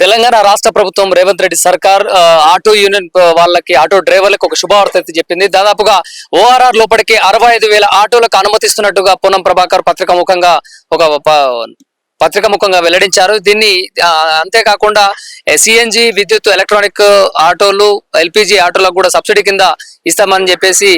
తెలంగాణ రాష్ట్ర ప్రభుత్వం రేవంత్ రెడ్డి సర్కార్ ఆటో యూనియన్ వాళ్ళకి ఆటో డ్రైవర్లకు ఒక శుభవార్త అయితే చెప్పింది. దాదాపుగా ఓఆర్ఆర్ లోపలికి అరవై ఐదు వేల ఆటోలకు అనుమతిస్తున్నట్టుగా పొన్నం ప్రభాకర్ పత్రిక ముఖంగా ఒక ప- పత్రిక ముఖంగా వెల్లడించారు. దీన్ని అంతేకాకుండా సిఎన్జి విద్యుత్ ఎలక్ట్రానిక్ ఆటోలు ఎల్పిజి ఆటోలకు కూడా సబ్సిడీ కింద ఇస్తామని చెప్పేసి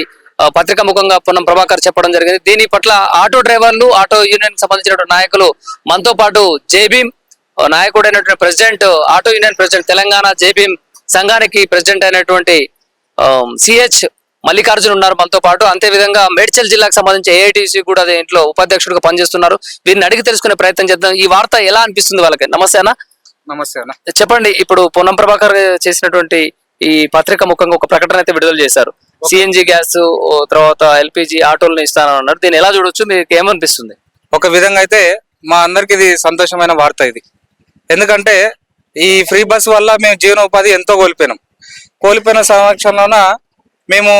పత్రిక ముఖంగా పొన్నం ప్రభాకర్ చెప్పడం జరిగింది. దీని పట్ల ఆటో డ్రైవర్లు ఆటో యూనియన్ సంబంధించినటువంటి నాయకులు మనతో పాటు జేబీం నాయకుడు అయినటువంటి president auto union president Telangana JBM సంఘానికి ప్రెసిడెంట్ అయినటువంటి సిహెచ్ మల్లికార్జున్ ఉన్నారు మనతో పాటు. అంతే విధంగా మేడ్చల్ జిల్లాకు సంబంధించి ఏఐటీసీ కూడా దీంట్లో ఉపాధ్యక్షుడిగా పనిచేస్తున్నారు. వీరిని అడిగి తెలుసుకునే ప్రయత్నం చేద్దాం. ఈ వార్త ఎలా అనిపిస్తుంది వాళ్ళకి? నమస్తే అన్న. నమస్తే అన్న. చెప్పండి ఇప్పుడు పొన్నం ప్రభాకర్ చేసినటువంటి ఈ పత్రిక ముఖంగా ఒక ప్రకటన అయితే విడుదల చేశారు. సిఎన్జి గ్యాస్ తర్వాత ఎల్పిజి ఆటోలను ఇస్తానని అన్నారు. దీన్ని ఎలా చూడొచ్చు? మీకు ఏమనిపిస్తుంది? ఒక విధంగా అయితే మా అందరికి ఇది సంతోషమైన వార్త ఇది. ఎందుకంటే ఈ ఫ్రీ బస్ వల్ల మేము జీవనోపాధి ఎంతో కోల్పోయినాం. కోల్పోయిన సమక్షంలోన మేము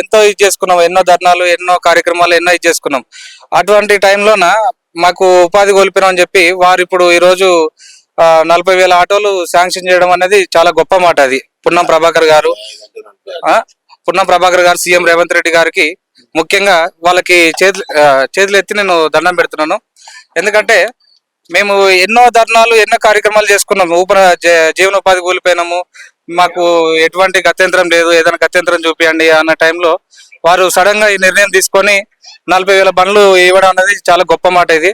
ఎంతో ఇది చేసుకున్నాం. ఎన్నో ధర్నాలు ఎన్నో కార్యక్రమాలు ఎన్నో ఇది చేసుకున్నాం. అటువంటి టైంలోన మాకు ఉపాధి కోల్పోయినాం అని చెప్పి వారు ఇప్పుడు ఈరోజు నలభై వేల ఆటోలు శాంక్షన్ చేయడం అనేది చాలా గొప్ప మాట అది. పున్నం ప్రభాకర్ గారు పున్నం ప్రభాకర్ గారు సీఎం రేవంత్ రెడ్డి గారికి ముఖ్యంగా వాళ్ళకి చేతులు చేతులు ఎత్తి నేను దండం పెడుతున్నాను. ఎందుకంటే మేము ఎన్నో ధర్నాలు ఎన్నో కార్యక్రమాలు చేసుకున్నాము. ఊపర జీవనోపాధి కోల్పోయినాము. మాకు ఎటువంటి గత్యంతరం లేదు. ఏదైనా గత్యంతరం చూపియండి అన్న టైంలో వారు సడన్గా ఈ నిర్ణయం తీసుకొని నలభై వేల బండ్లు ఇవ్వడం అనేది చాలా గొప్ప మాట ఇది.